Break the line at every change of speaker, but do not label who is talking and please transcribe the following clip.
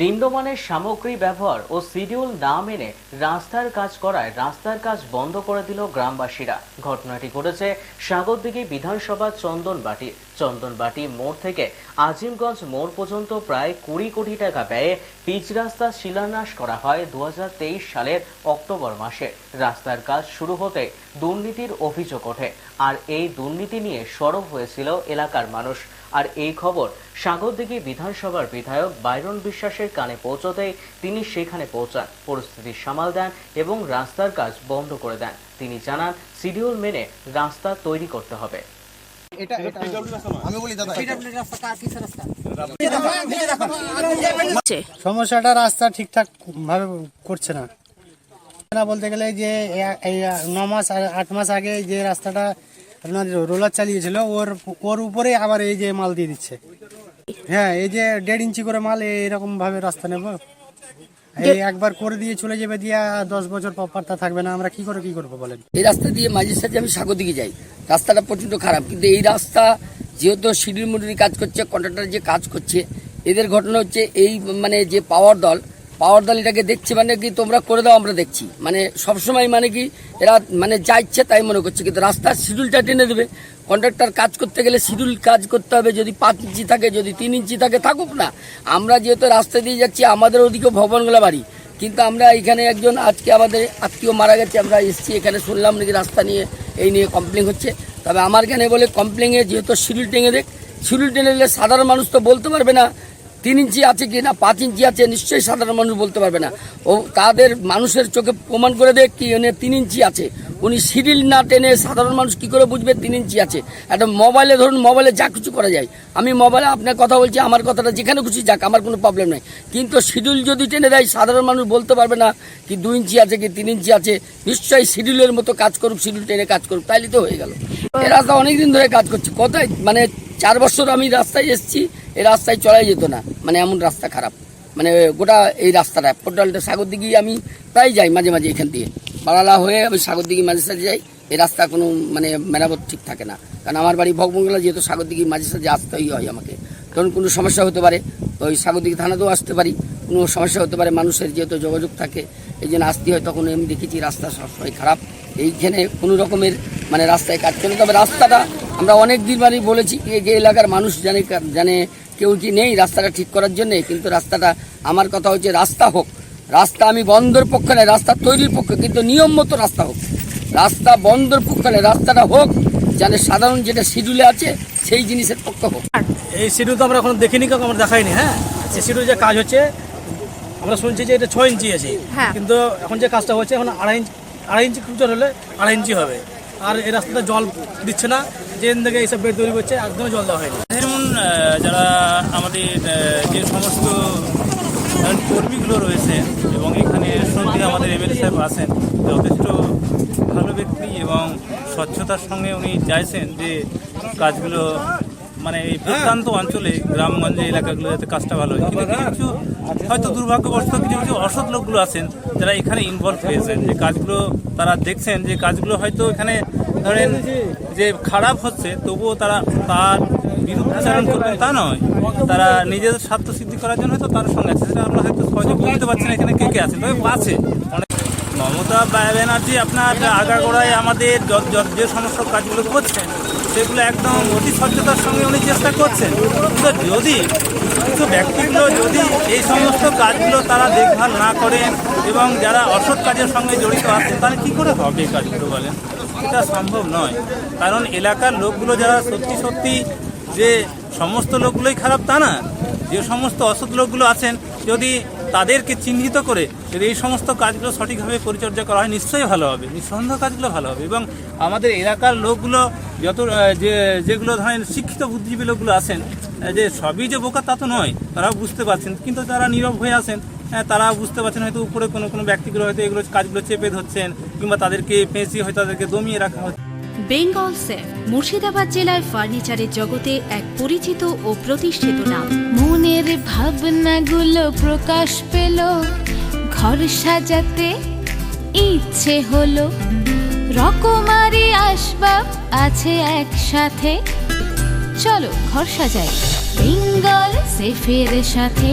নিম্নমানের সামগ্রী ব্যবহার ও শিডিউল না মেনে রাস্তার কাজ করায় রাস্তার কাজ বন্ধ করে দিল গ্রামবাসীরা। ঘটনাটি ঘটেছে সাগরদিঘি বিধানসভা চন্দনবাটি। চন্দনবাটি মোড় থেকে আজিমগঞ্জ মোড় পর্যন্ত প্রায় কুড়ি কোটি টাকা ব্যয়ে পিচ রাস্তা শিলান্যাস করা হয় দু হাজার তেইশ সালের অক্টোবর মাসে। রাস্তার কাজ শুরু হতে দুর্নীতির অভিযোগ ওঠে, আর এই দুর্নীতি নিয়ে সরব হয়েছিল এলাকার মানুষ। আর এই খবর সাগরদিঘি বিধানসভার বিধায়ক বাইরন বিশ্বাসের কানে পৌঁছতেই তিনি সেখানে পৌঁছান। পরিস্থিতি সামাল দেন এবং রাস্তার কাজ বন্ধ করে দেন। তিনি জানান শিডিউল মেনে রাস্তা তৈরি করতে হবে।
এটা এটা আমি বলি দাদা।
সমস্যাটা রাস্তা ঠিকঠাক ভাবে করছে না। না বলতে গেলে যে এই ন মাস আট মাস আগে যে রাস্তাটা আপনার রোলার চালিয়েছিল ওর ওর উপরে আবার এই যে মাল দিয়ে দিচ্ছে। হ্যাঁ এই যে দেড় ইঞ্চি করে মাল এইরকম ভাবে রাস্তা নেব। এই একবার করে দিয়ে চলে যাবে দিয়া দশ বছর পাত্তা থাকবে না আমরা কি করে কি করব বলেন?
এই রাস্তা দিয়ে মাঝে সাথে আমি সাগর দিকে যাই। রাস্তাটা প্রচণ্ড খারাপ কিন্তু এই রাস্তা যেহেতু সিডির মডুরি কাজ করছে কন্ট্রাক্টর যে কাজ করছে এদের ঘটনা হচ্ছে এই মানে যে পাওয়ার দল পাওয়ার দল এটাকে দেখছে মানে কি তোমরা করে দাও আমরা দেখছি। মানে সবসময় মানে কি এরা মানে যা ইচ্ছে তাই মনে করছে কিন্তু রাস্তার শিডিউলটা টেনে দেবে। কন্ট্রাক্টর কাজ করতে গেলে শিডিউল কাজ করতে হবে, যদি পাঁচ ইঞ্চি থাকে, যদি তিন ইঞ্চি থাকে, থাকুক না। আমরা যেহেতু রাস্তা দিয়ে যাচ্ছি, আমাদের ওদিকে ভবনগুলো বাড়ি। কিন্তু আমরা এখানে একজন আজকে আমাদের আত্মীয় মারা গেছে, আমরা এসেছি, এখানে শুনলাম নাকি রাস্তা নিয়ে এই নিয়ে কমপ্লেন হচ্ছে। তবে আমার এখানে বলে কমপ্লেনে যেহেতু শিডিউল টেঙে দেখ, শিডিউল টেনে দিলে সাধারণ মানুষ তো বলতে পারবে না, তিন ইঞ্চি আছে কি না, পাঁচ ইঞ্চি আছে, নিশ্চয়ই সাধারণ মানুষ বলতে পারবে না। ও তাদের মানুষের চোখে প্রমাণ করে দেখ কি উনি তিন ইঞ্চি আছে। উনি শিডিল না টেনে সাধারণ মানুষ কি করে বুঝবে? তিন ইঞ্চি আছে। একটা মোবাইলে ধরুন, মোবাইলে যা কিছু করা যায়। আমি মোবাইলে আপনার কথা বলছি, আমার কথাটা যেখানে খুশি যাক, আমার কোনো প্রবলেম নাই। কিন্তু শিডিউল যদি টেনে দেয়, সাধারণ মানুষ বলতে পারবে না কি দু ইঞ্চি আছে, কি তিন ইঞ্চি আছে। নিশ্চয়ই শিডিউলের মতো কাজ করুক শিডিউল টেনে কাজ করুক, তাইলে তো হয়ে গেল। এই রাস্তা অনেকদিন ধরে কাজ করছে। কোথায়? মানে চার বছর আমি রাস্তায় এসেছি এই রাস্তায় চলাই যেত না। মানে এমন রাস্তা খারাপ। মানে গোটা এই রাস্তাটা পোর্টালটা সাগর দিকে আমি প্রায় যাই মাঝে মাঝে এখান দিয়ে। বাড়ালা হয়ে আমি সাগর দিকে মাঝে সাঝে যাই, এই রাস্তা কোনো মানে মেরামত ঠিক থাকে না। কারণ আমার বাড়ি ভগবঙ্গলা যেহেতু সাগর দিকে মাঝে সাঝে আসতেই হয় আমাকে। তখন কোনো সমস্যা হতে পারে, তো ওই সাগর দিকে থানাতেও আসতে পারি। কোনো সমস্যা হতে পারে, মানুষের যেহেতু যোগাযোগ থাকে, এই জন্য আসতে হয়, তখন আমি দেখেছি রাস্তা সবসময় খারাপ। এইখানে কোনো রকমের মানে রাস্তায় কাজ চলে তবে রাস্তাটা আমরা অনেক দিন বলেছি যে এলাকার মানুষ জানে জানে কেউ কি নেই রাস্তাটা ঠিক করার জন্যে? কিন্তু রাস্তাটা আমার কথা হচ্ছে রাস্তা হোক। রাস্তা আমি বন্ধর পক্ষে নেই রাস্তা তৈরির পক্ষে কিন্তু নিয়ম মতো রাস্তা হোক। রাস্তা বন্ধর পক্ষে নেই রাস্তাটা হোক জানে সাধারণ যেটা শিডিউলে আছে সেই জিনিসের পক্ষে হোক।
এই শিডিউল তো আমরা এখন দেখিনি কাউকে আমরা দেখাইনি হ্যাঁ? এই শিডিউল যে কাজ হচ্ছে আমরা শুনছি যে এটা ছয় ইঞ্চি আছে। কিন্তু এখন যে কাজটা হচ্ছে এখন আড়াই ইঞ্চি আড়াই ইঞ্চি খুচর হলে আড়াই ইঞ্চি হবে। আর এই রাস্তাটা জল দিচ্ছে না ট্রেন থেকে এইসব বেড তৈরি করছে, একদমই জল দেওয়া হয়নি।
যেমন যারা আমাদের যে সমস্ত কর্মীগুলো রয়েছে এবং এখানে শুনছি আমাদের এমএলএ সাহেব আছেন, যথেষ্ট ভালো ব্যক্তি এবং স্বচ্ছতার সঙ্গে উনি চাইছেন যে কাজগুলো মানে এই প্রত্যন্ত অঞ্চলে, গ্রামগঞ্জে এলাকাগুলো যাতে কাজটা ভালো হয়। কিন্তু কিছু, হয়তো দুর্ভাগ্যবশত কিছু কিছু অসৎ লোকগুলো আছেন, যারা এখানে ইনভলভ হয়েছেন, যে কাজগুলো তারা দেখছেন, যে কাজগুলো হয়তো এখানে ধরেন যে খারাপ হচ্ছে, তবুও তারা তার বিরুদ্ধাচারণ করবেন তা নয়। তারা নিজেদের স্বার্থ সিদ্ধি করার জন্য হয়তো তার সঙ্গে আছে, সেটা আমরা হয়তো সহজে বলতে পারছি না এখানে কে কে আছে, তবে আছে। অনেক মমতা ব্যানার্জি আপনার আগাগোড়ায় আমাদের য- সমস্ত কাজগুলো করছেন সেগুলো একদম অতি স্বচ্ছতার সঙ্গে উনি চেষ্টা করছেন। কিন্তু যদি কিছু ব্যক্তিগুলো যদি এই সমস্ত কাজগুলো তারা দেখভাল না করেন এবং যারা অসৎ কাজের সঙ্গে জড়িত আছেন, তাহলে কী করে হবে কাজগুলো বলেন? এটা সম্ভব নয়। কারণ এলাকার লোকগুলো যারা সত্যি সত্যি যে সমস্ত লোকগুলোই খারাপ, তা না। যে সমস্ত অসৎ লোকগুলো আছেন, যদি তাদেরকে চিহ্নিত করে যদি এই সমস্ত কাজগুলো সঠিকভাবে পরিচর্যা করা হয়, নিশ্চয়ই ভালো হবে। নিঃসন্দেহ কাজগুলো ভালো হবে। এবং আমাদের এলাকার লোকগুলো যত যে, যেগুলো ধরেন শিক্ষিত বুদ্ধিজীবী লোকগুলো আছেন যে সবই যে বোকা তা তো নয়, তারাও বুঝতে পারছেন। কিন্তু তারা নীরব হয়ে আছেন তারা বুঝতে পারছেন হয়তো উপরে কোনো কোনো ব্যক্তিগুলো হয়তো এগুলো কাজগুলো চেপে ধরছেন কিংবা তাদেরকে পেঁচিয়ে হয়তো তাদেরকে দমিয়ে রাখা হচ্ছে।
বেঙ্গল সেফ, মুর্শিদাবাদ জেলায় ফার্নিচারের জগতে এক পরিচিত ও প্রতিষ্ঠিত নাম।
মনের ভাবনাগুলো প্রকাশ পেল, ঘর সাজাতে ইচ্ছে হলো। রকমারি আসবাব আছে একসাথে। চলো ঘর সাজাই, বেঙ্গল সেফের সাথে।